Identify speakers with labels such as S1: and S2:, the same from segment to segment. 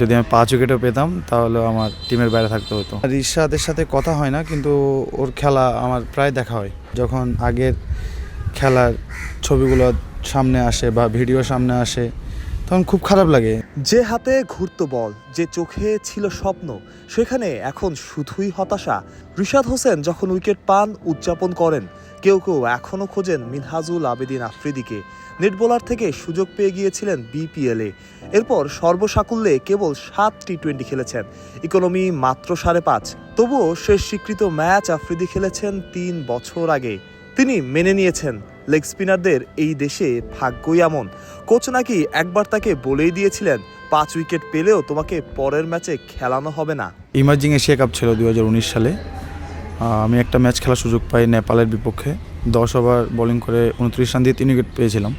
S1: যদি আমি পাঁচ উইকেটও পেতাম, তাহলে আমার টিমের বাইরে থাকতে হতো। রিশাদের সাথে কথা হয় না, কিন্তু ওর খেলা আমার প্রায় দেখা হয়। যখন আগের খেলার ছবিগুলো সামনে আসে বা ভিডিও সামনে আসে, তখন খুব খারাপ লাগে।
S2: যে হাতে ঘুরতো বল, যে চোখে ছিল স্বপ্ন, সেখানে এখন শুধুই হতাশা। রিশাদ হোসেন যখন উইকেট পান, উদযাপন করেন কেউ কেউ এখনও খোঁজেন মিনহাজুল আবেদিন আফ্রিদিকে। নেট বোলার থেকে সুযোগ পেয়ে গিয়েছিলেন বিপিএলে। এরপর সর্বসাকুল্যে কেবল সাত টি টোয়েন্টি খেলেছেন। ইকোনমি মাত্র সাড়ে পাঁচ। তবুও শেষ স্বীকৃত ম্যাচ আফ্রিদি খেলেছেন তিন বছর আগে। তিনি মেনে নিয়েছেন, লেগ স্পিনারদের এই দেশে ভাগ্যই এমন। কোচ নাকি একবার তাকে বলেই দিয়েছিলেন, পাঁচ উইকেট পেলেও তোমাকে পরের ম্যাচে খেলানো হবে না।
S1: ইমার্জিং এশিয়া কাপ ছিল দুই হাজার উনিশ সালে। আমি একটা ম্যাচ খেলার সুযোগ পাই নেপালের বিপক্ষে। দশ ওভার বোলিং করে উনত্রিশ রান দিয়ে তিন উইকেট পেয়েছিলাম।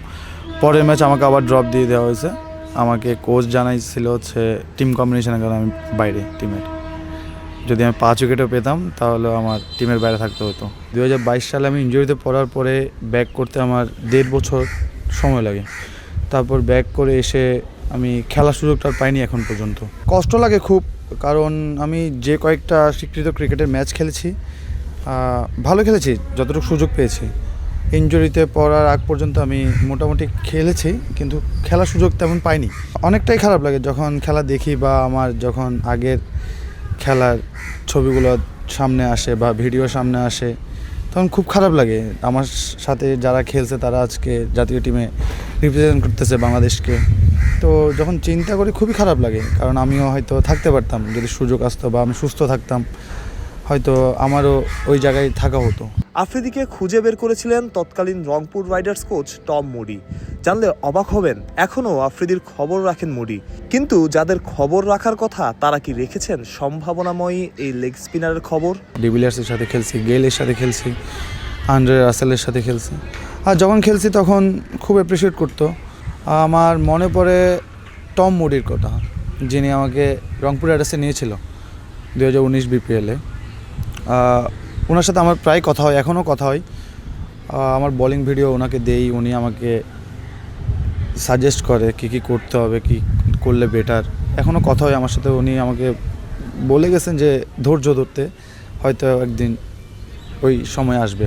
S1: পরের ম্যাচ আমাকে আবার ড্রপ দিয়ে দেওয়া হয়েছে। আমাকে কোচ জানাইছিল হচ্ছে টিম কম্বিনেশনের কারণে আমি বাইরে টিমের যদি আমি পাঁচ উইকেটও পেতাম, তাহলে আমার টিমের বাইরে থাকতে হতো। দু হাজার বাইশ সালে আমি ইঞ্জুরিতে পড়ার পরে ব্যাক করতে আমার দেড় বছর সময় লাগে। তারপর ব্যাক করে এসে আমি খেলার সুযোগটা পাইনি এখন পর্যন্ত। কষ্ট লাগে খুব, কারণ আমি যে কয়েকটা স্বীকৃত ক্রিকেটের ম্যাচ খেলেছি ভালো খেলেছি, যতটুকু সুযোগ পেয়েছি। ইঞ্জুরিতে পড়ার আগ পর্যন্ত আমি মোটামুটি খেলেছি, কিন্তু খেলার সুযোগ তেমন পাইনি। অনেকটাই খারাপ লাগে যখন খেলা দেখি বা আমার যখন আগের খেলার ছবিগুলো সামনে আসে বা ভিডিও সামনে আসে। তখন খুব খারাপ লাগে। আমার সাথে যারা খেলছে তারা আজকে জাতীয় টিমে রিপ্রেজেন্ট করতেছে বাংলাদেশকে। তো যখন চিন্তা করি খুবই খারাপ লাগে, কারণ আমিও হয়তো থাকতে পারতাম। যদি সুযোগ আসতো বা আমি সুস্থ থাকতাম, হয়তো আমারও ওই জায়গায় থাকা হতো।
S2: আফ্রিদিকে খুঁজে বের করেছিলেন তৎকালীন Rangpur Riders coach Tom Moody. জানলে অবাক হবেন, এখনও আফ্রিদির খবর রাখেন মুডি। কিন্তু যাদের খবর রাখার কথা, তারা কি রেখেছেন সম্ভাবনাময়ী এই লেগ স্পিনারের খবর?
S1: ডিভিলিয়ার্সের সাথে খেলছি গেলের সাথে খেলছি আন্ড্রে রাসেলের সাথে খেলছি। আর যখন খেলছি তখন খুব অ্যাপ্রিসিয়েট করতো। আমার মনে পড়ে টম মুডির কথা, যিনি আমাকে রংপুর রাইডার্সে নিয়েছিল দু হাজার উনিশ বিপিএলে ওনার সাথে আমার প্রায় কথা হয়, এখনও কথা হয়। আমার বলিং ভিডিও ওনাকে দেই, উনি আমাকে সাজেস্ট করে কী কী করতে হবে, কী করলে বেটার এখনও কথা হয় আমার সাথে, উনি আমাকে বলে গেছেন যে ধৈর্য ধরতে, হয়তো একদিন ওই সময় আসবে।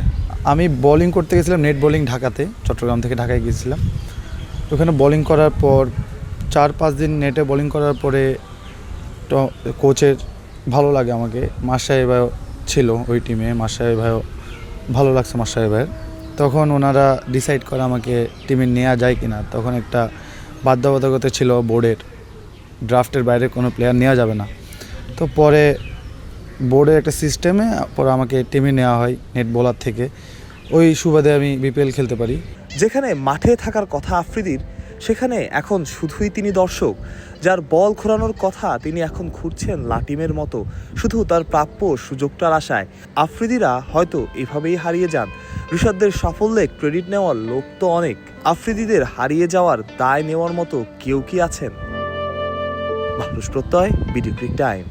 S1: আমি বোলিং করতে গেছিলাম নেট বোলিং ঢাকাতে, চট্টগ্রাম থেকে ঢাকায় গিয়েছিলাম। ওখানে বোলিং করার পর, চার পাঁচ দিন নেটে বোলিং করার পরে কোচের ভালো লাগে আমাকে। মাসাই ভাইও ছিল ওই টিমে মাসাই ভাইও ভালো লাগছে মাসাই ভাইয়ের তখন ওনারা ডিসাইড করে আমাকে টিমে নেওয়া যায় কি না তখন একটা বাধ্যবাধকতা ছিল বোর্ডের ড্রাফটের বাইরে কোনো প্লেয়ার নেওয়া যাবে না। তো পরে বোর্ডের একটা সিস্টেমে পরে আমাকে টিমে নেওয়া হয় নেট বোলার থেকে। ওই সুবাদে আমি বিপিএল খেলতে পারি।
S2: যেখানে মাঠে থাকার কথা আফ্রিদির সেখানে এখন শুধুই তিনি দর্শক, যার বল ঘোরানোর কথা তিনি এখন ঘুরছেন লাটিমের মতো। শুধু তার প্রাপ্য সুযোগটার আশায়। আফ্রিদিরা হয়তো এভাবেই হারিয়ে যান। ঋষাদদের সাফল্যে ক্রেডিট নেওয়ার লোক তো অনেক। আফ্রিদিদের হারিয়ে যাওয়ার দায় নেওয়ার মতো কেউ কি আছেন? মানুষ প্রত্যয়, বিডি টাইম।